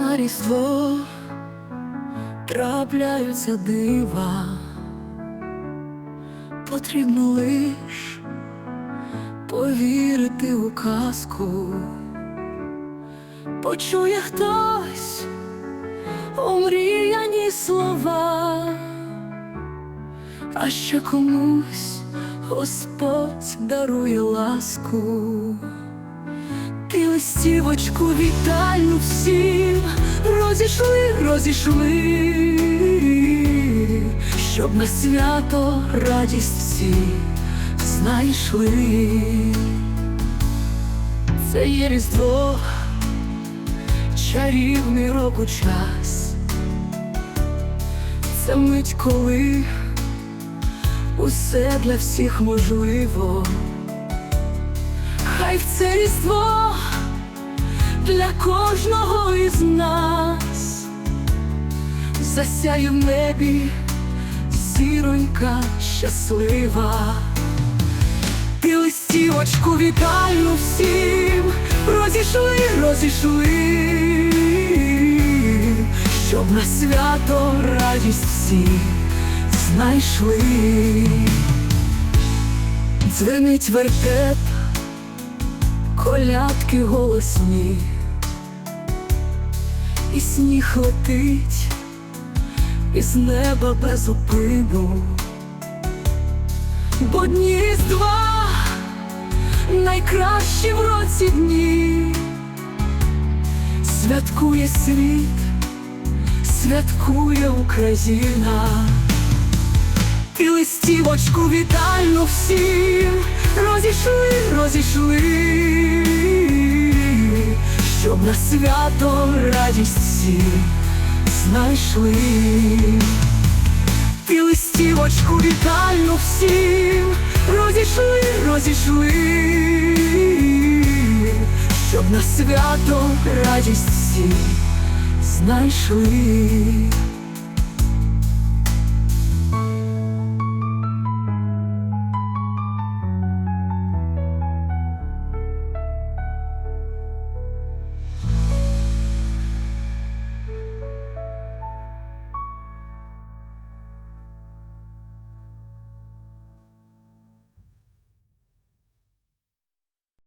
на різдво трапляються дива, потрібно лиш повірити у казку, почує хтось омріяні слова, а ще комусь Господь дарує ласку. Листівочку вітальну всім розійшли, розійшли, щоб на свято радість всі знайшли. Це є різдво, чарівний року час, це мить, коли усе для всіх можливо. Хай в це різдво для кожного із нас засяє в небі зіронька щаслива. Ти листівочку вітаю всім, розійшли, розійшли, щоб на свято радість всі знайшли. Дзвенить вертеп колядки голосні, і сніг летить із неба без упину, бо дні різдва найкращі в році дні, святкує світ, святкує Україна. І листівочку вітальну всім. Розійшли, розійшли, щоб на свято радість всі знайшли. І листівочку вітальну всім розійшли, розійшли, щоб на свято радість всі знайшли.